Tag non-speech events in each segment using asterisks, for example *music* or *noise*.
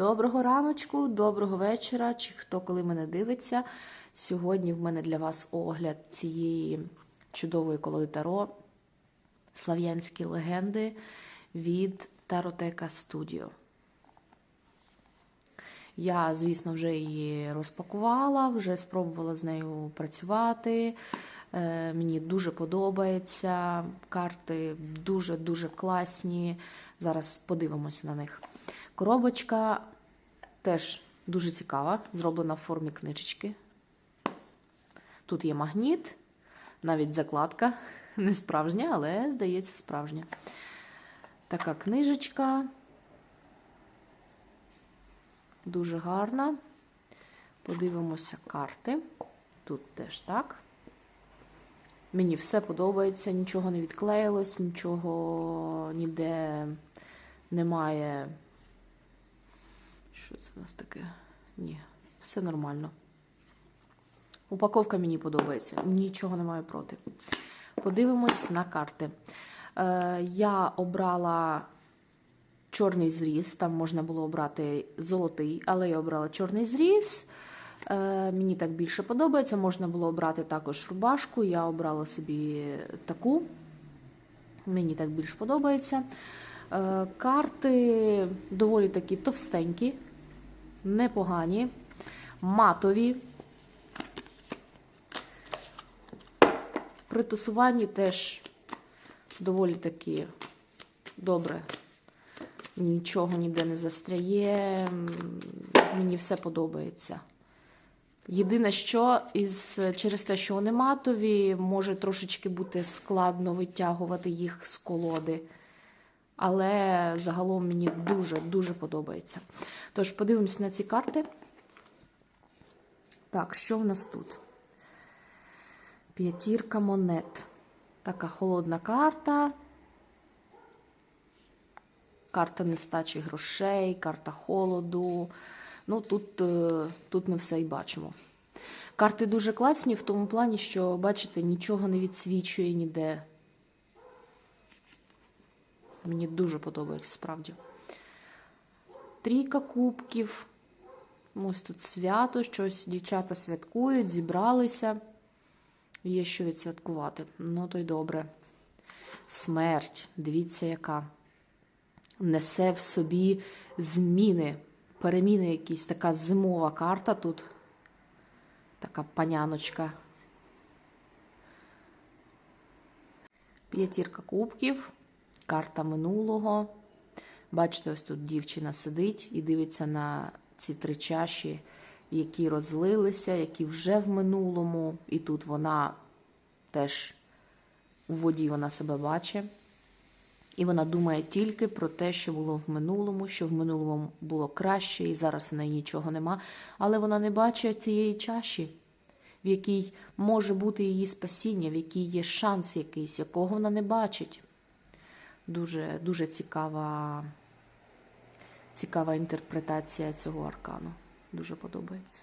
Доброго раночку, доброго вечора, чи хто коли мене дивиться. Сьогодні в мене для вас огляд цієї чудової колоди Таро Слав'янські легенди від Таротека Студіо. Я, звісно, вже її розпакувала, вже спробувала з нею працювати. Е, Мені дуже подобається. Карти дуже-дуже класні. Зараз подивимося на них. Коробочка теж дуже цікава, зроблена в формі книжечки. Тут є магніт, навіть закладка. *laughs* Не справжня, але, здається, справжня. Така книжечка. Дуже гарна. Подивимося карти. Тут теж так. Мені все подобається, нічого не відклеїлось, нічого ніде немає. Що це у нас таке? Ні, все нормально. Упаковка мені подобається, нічого не маю проти. Подивимось на карти. Е, Я обрала чорний зріз, там можна було обрати золотий, але я обрала чорний зріз. Е, Мені так більше подобається. Можна було обрати також рубашку. Я обрала собі таку. Мені так більш подобається. Е, Карти доволі такі товстенькі, непогані, матові. При тусуванні теж доволі такі добре. Нічого ніде не застряє. Мені все подобається. Єдине, що із, через те, що вони матові, може трошечки бути складно витягувати їх з колоди. Але загалом мені дуже-дуже подобається. Тож, подивимось на ці карти. Так, що в нас тут? П'ятірка монет. Така холодна карта. Карта нестачі грошей, карта холоду. Ну, тут, тут ми все і бачимо. Карти дуже класні в тому плані, що, бачите, нічого не відсвічує ніде. Мені дуже подобається справді. Трійка кубків. Ось тут свято, щось дівчата святкують, зібралися. Є що відсвяткувати. Ну, то й добре. Смерть. Дивіться, яка. Несе в собі зміни, переміни якісь. Така зимова карта тут. Така паняночка. П'ятірка кубків. Карта минулого. Бачите, ось тут дівчина сидить і дивиться на ці три чаші, які розлилися, які вже в минулому. І тут вона теж у воді вона себе бачить. І вона думає тільки про те, що було в минулому, що в минулому було краще, і зараз в неї нічого нема. Але вона не бачить цієї чаші, в якій може бути її спасіння, в якій є шанс якийсь, якого вона не бачить. Дуже дуже цікава, цікава інтерпретація цього аркану. Дуже подобається.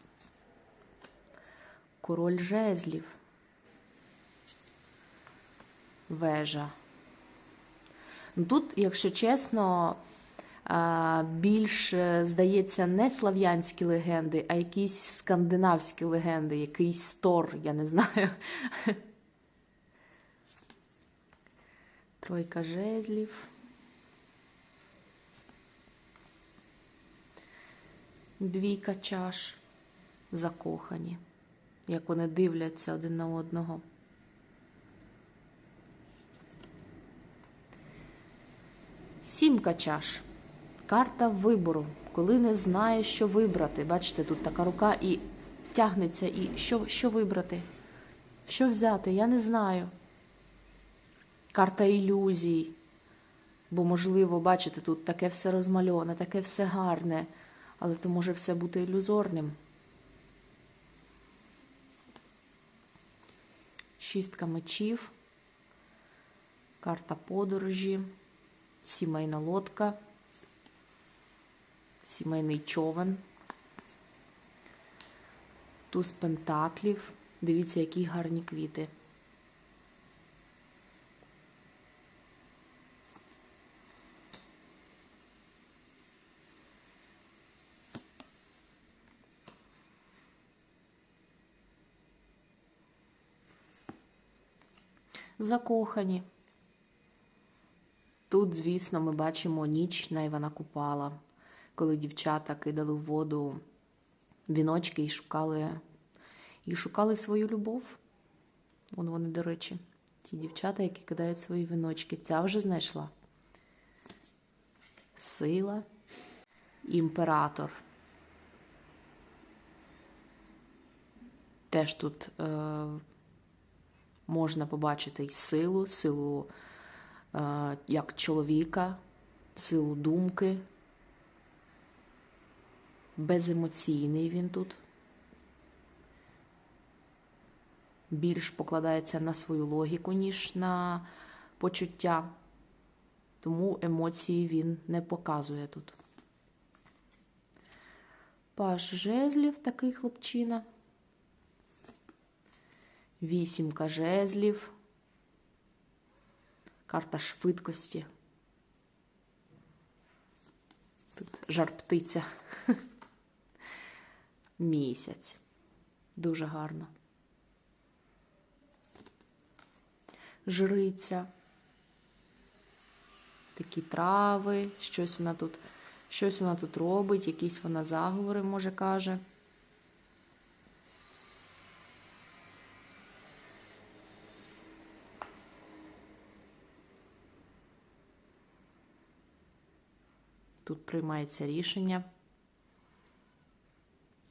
Король жезлів. Вежа. Ну, Тут, якщо чесно, більш, здається, не слав'янські легенди, а якісь скандинавські легенди, якийсь Тор, я не знаю. Тройка жезлів. Двійка чаш закохані, як вони дивляться один на одного. Сімка чаш. Карта вибору, коли не знаєш, що вибрати. Бачите, тут така рука і тягнеться, і що, що вибрати? Що взяти? Я не знаю. Карта ілюзій. Бо, можливо, бачите, тут таке все розмальоване, таке все гарне, але то може все бути ілюзорним. Шістка мечів, карта подорожі, сімейна лодка, сімейний човен, туз пентаклів. Дивіться, які гарні квіти. Закохані. Тут, звісно, ми бачимо ніч на Івана Купала, коли дівчата кидали в воду віночки і шукали, і шукали свою любов. Вон вони, до речі, ті дівчата, які кидають свої віночки. Ця вже знайшла. Сила, імператор. Теж тут е, можна побачити й силу, силу е, як чоловіка, силу думки. Беземоційний він тут. Більш покладається на свою логіку, ніж на почуття. Тому емоції він не показує тут. Паш жезлів такий хлопчина. Вісімка жезлів. Карта швидкості. Тут жар птиця. *laughs* Місяць. Дуже гарно. Жриця. Такі трави, щось вона тут, щось вона тут робить, якісь вона заговори, може, каже. Тут приймається рішення.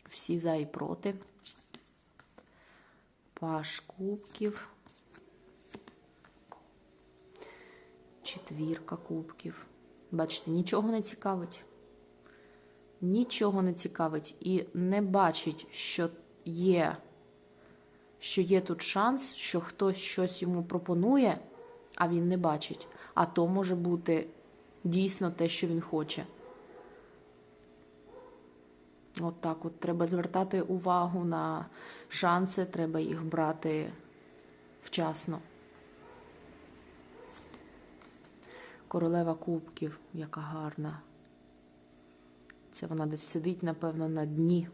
Всі за і проти. Паш кубків. Четвірка кубків. Бачите, нічого не цікавить. Нічого не цікавить. І не бачить, що є, що є тут шанс, що хтось щось йому пропонує, а він не бачить. А то може бути дійсно те, що він хоче. От так от треба звертати увагу на шанси, треба їх брати вчасно. Королева кубків, яка гарна. Це вона десь сидить, напевно, на дні.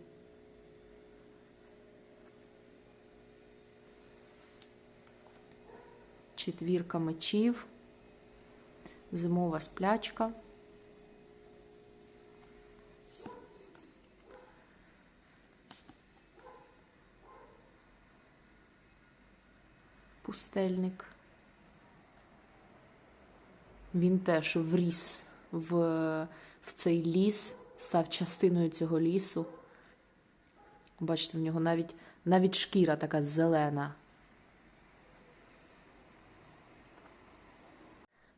Четвірка мечів, зимова сплячка. Пустельник. Він теж вріс в, в цей ліс, став частиною цього лісу. Бачите, в нього навіть, навіть шкіра така зелена.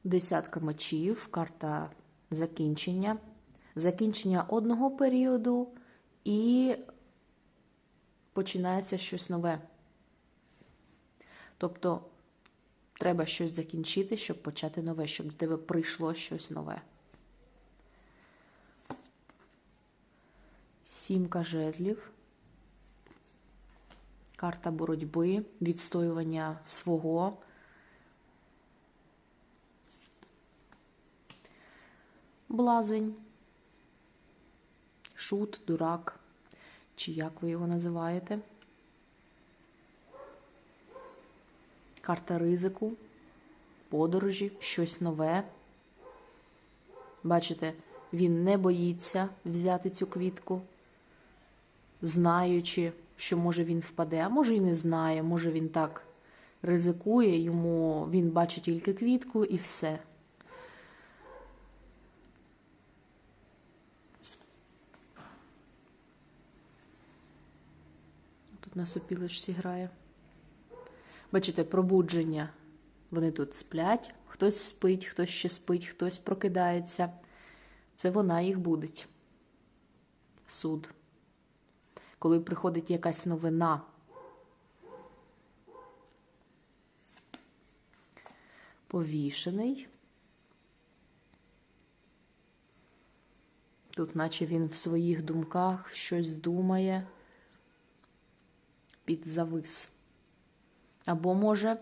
Десятка мечів, карта закінчення. Закінчення одного періоду і починається щось нове. Тобто треба щось закінчити, щоб почати нове, щоб до тебе прийшло щось нове. Сімка жезлів. Карта боротьби, відстоювання свого. Блазень, шут, дурак, чи як ви його називаєте. Карта ризику, подорожі, щось нове. Бачите, він не боїться взяти цю квітку, знаючи, що може він впаде, а може і не знає, може він так ризикує, йому він бачить тільки квітку і все. Тут на сопілочці грає. Бачите, пробудження. Вони тут сплять, хтось спить, хтось ще спить, хтось прокидається. Це вона їх будить. Суд. Коли приходить якась новина. Повішений. Тут, наче він в своїх думках щось думає, підзавис. Або, може,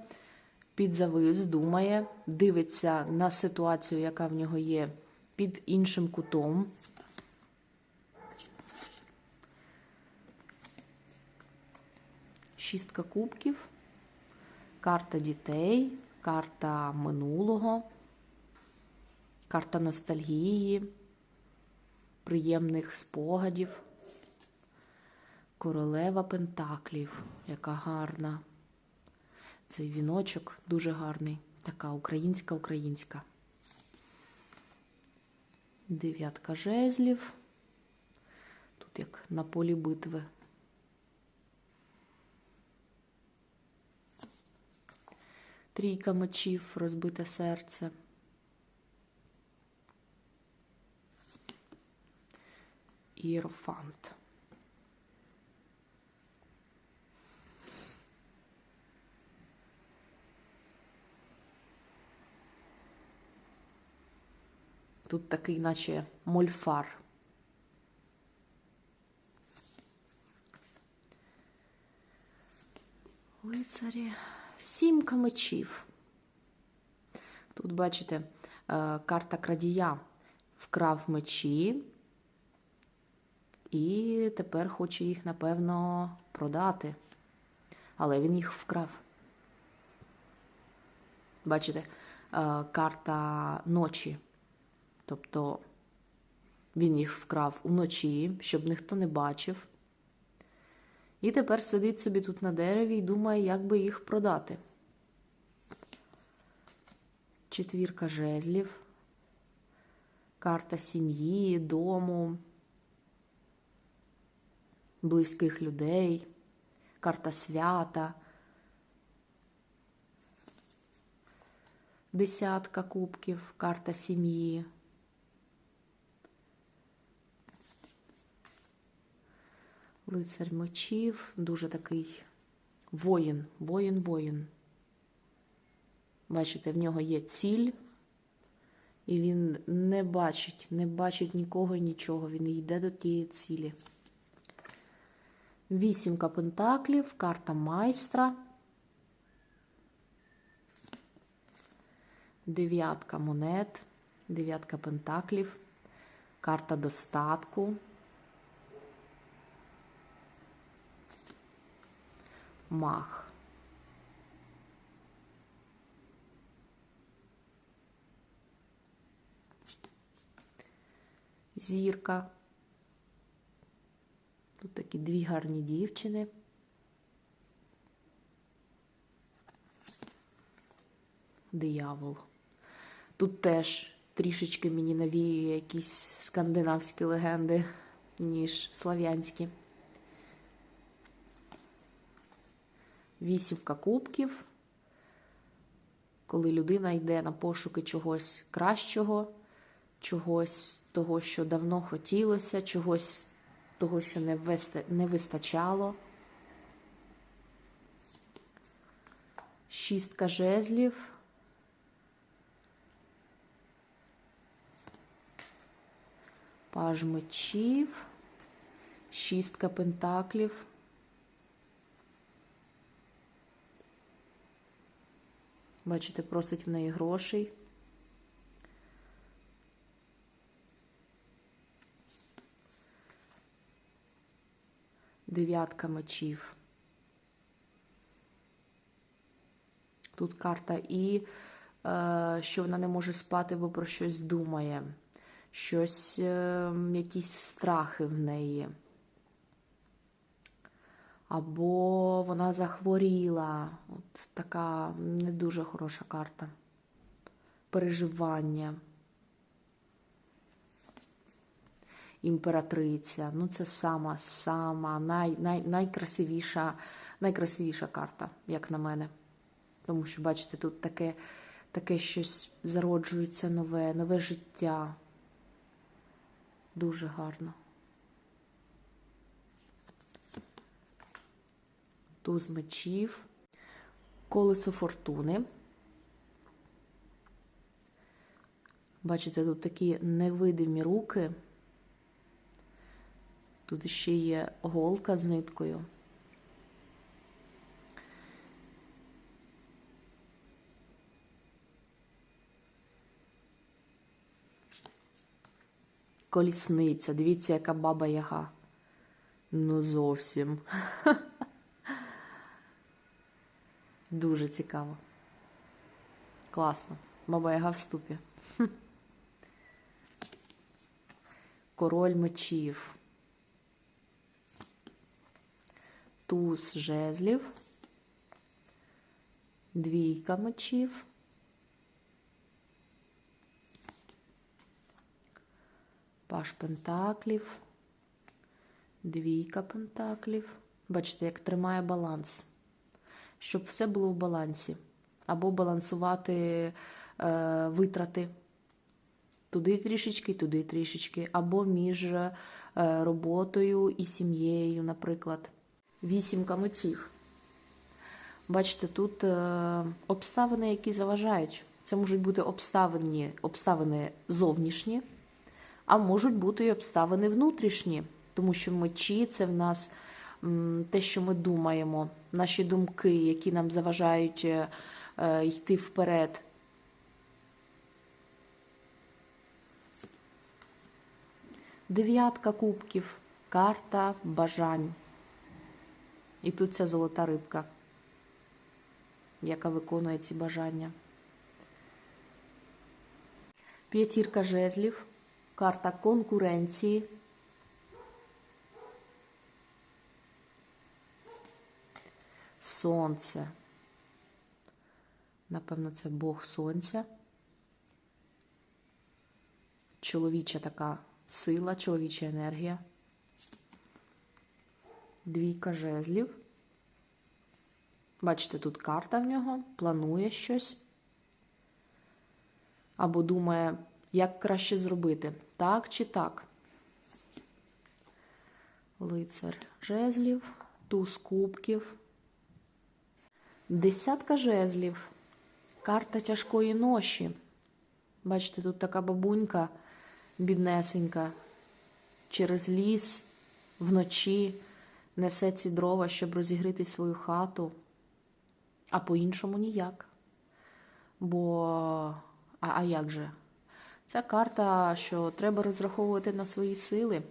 підзавис, думає, дивиться на ситуацію, яка в нього є, під іншим кутом. Шістка кубків. карта дітей, карта минулого, карта ностальгії, приємних спогадів. Королева Пентаклів, яка гарна. Цей віночок дуже гарний. Така українська українська. Дев'ятка жезлів. Тут як на полі битви. Трійка мечів, розбите серце. Іерофант. Тут такий, наче мольфар. Лицарі. Сімка мечів. Тут, бачите, е, карта крадія вкрав мечі і тепер хоче їх, напевно, продати. Але він їх вкрав. Бачите, е, карта ночі. Тобто він їх вкрав уночі, щоб ніхто не бачив. І тепер сидить собі тут на дереві і думає, як би їх продати. Четвірка жезлів, карта сім'ї, дому, близьких людей, карта свята, десятка кубків, карта сім'ї. Лицар мечів, дуже такий воїн, воїн, воїн. Бачите, в нього є ціль, і він не бачить, не бачить нікого і нічого. Він йде до тієї цілі. Вісімка пентаклів, карта майстра. Дев'ятка монет, дев'ятка пентаклів, карта достатку. Мах. Зірка. Тут такі дві гарні дівчини. Диявол. Тут теж трішечки мені навіює якісь скандинавські легенди, ніж слав'янські. Вісімка кубків. Коли людина йде на пошуки чогось кращого, чогось того, що давно хотілося, чогось того, що не, вистачало. Шістка жезлів. Паж мечів, шістка пентаклів. Бачите, просить в неї грошей. Дев'ятка мечів. Тут карта і е, що вона не може спати, бо про щось думає. Щось, е, якісь страхи в неї. Або вона захворіла. От така не дуже хороша карта. Переживання. Імператриця. Ну, це сама, сама най, най, найкрасивіша, найкрасивіша карта, як на мене. Тому що, бачите, тут таке, таке щось зароджується нове, нове життя. Дуже гарно. Туз мечів, колесо фортуни. Бачите, тут такі невидимі руки. Тут ще є голка з ниткою. Колісниця. Дивіться, яка баба яга. Ну, зовсім. *laughs* Дуже цікаво. Класно. Баба Яга в ступі. *laughs* Король мечів. Туз жезлів. Двійка мечів. Паш пентаклів. Двійка пентаклів. Бачите, як тримає баланс. Щоб все було в балансі. Або балансувати е, витрати. Туди трішечки, туди трішечки. Або між е, роботою і сім'єю, наприклад. Вісімка мечів. Бачите, тут е, обставини, які заважають. Це можуть бути обставини, обставини зовнішні, а можуть бути і обставини внутрішні, тому що мечі це в нас те, що ми думаємо, наші думки, які нам заважають е, е, йти вперед. Дев'ятка кубків, карта бажань. І тут ця золота рибка, яка виконує ці бажання. П'ятірка жезлів, карта конкуренції. Сонце. Напевно, це Бог Сонця. Чоловіча така сила, чоловіча енергія. Двійка жезлів. Бачите, тут карта в нього, планує щось. Або думає, як краще зробити, так чи так. Лицар жезлів, туз кубків. Десятка жезлів. Карта тяжкої ноші. Бачите, тут така бабунька біднесенька. Через ліс вночі несе ці дрова, щоб розігріти свою хату, а по-іншому ніяк. Бо, а, а як же? Ця карта, що треба розраховувати на свої сили.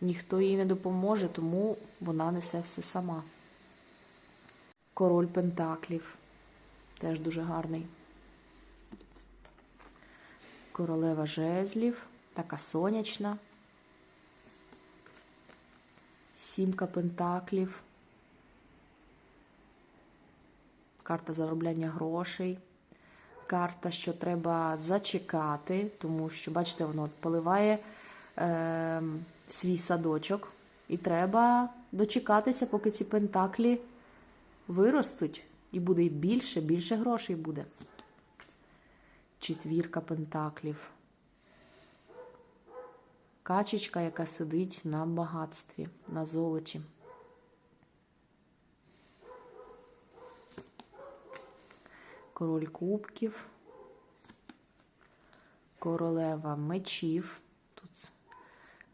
Ніхто їй не допоможе, тому вона несе все сама. Король Пентаклів. Теж дуже гарний. Королева жезлів, така сонячна. Сімка пентаклів. Карта заробляння грошей. Карта, що треба зачекати, тому що, бачите, воно поливає е, свій садочок. І треба дочекатися, поки ці пентаклі виростуть. І буде більше, більше грошей буде. Четвірка пентаклів. Качечка, яка сидить на багатстві, на золоті. Король кубків. Королева мечів. Тут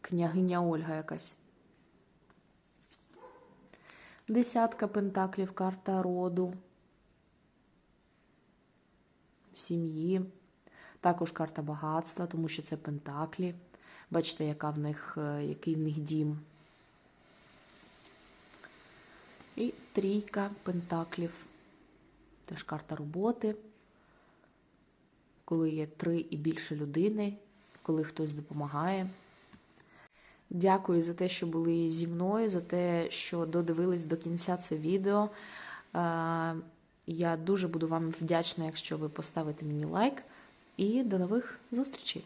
княгиня Ольга якась. Десятка пентаклів, карта роду. Сім'ї. Також карта багатства, тому що це пентаклі. Бачите, яка в них, е, який в них дім. І трійка пентаклів. Теж карта роботи. Коли є три і більше людини, коли хтось допомагає. Дякую за те, що були зі мною, за те, що додивились до кінця це відео. Е, Я дуже буду вам вдячна, якщо ви поставите мені лайк. І до нових зустрічей!